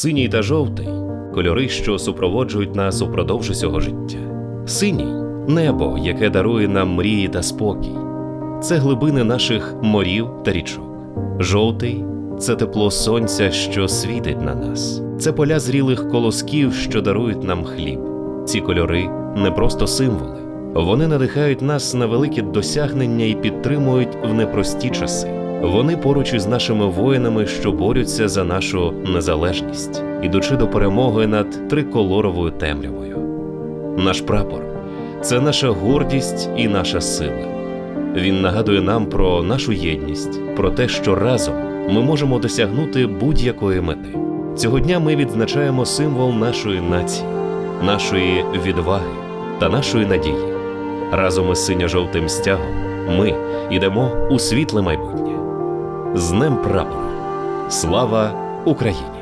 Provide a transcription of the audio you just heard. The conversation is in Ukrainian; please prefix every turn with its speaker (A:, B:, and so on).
A: Синій та жовтий кольори, що супроводжують нас упродовж усього життя. Синій небо, яке дарує нам мрії та спокій. Це глибини наших морів та річок. Жовтий це тепло сонця, що світить на нас. Це поля зрілих колосків, що дарують нам хліб. Ці кольори не просто символи. Вони надихають нас на великі досягнення і підтримують в непрості часи. Вони поруч із нашими воїнами, що борються за нашу незалежність, ідучи до перемоги над триколоровою темрявою. Наш прапор це наша гордість і наша сила. Він нагадує нам про нашу єдність, про те, що разом ми можемо досягнути будь-якої мети. Цього дня ми відзначаємо символ нашої нації, нашої відваги та нашої надії. Разом із синьо-жовтим стягом ми йдемо у світле майбутнє. З Днем прапора! Слава Україні!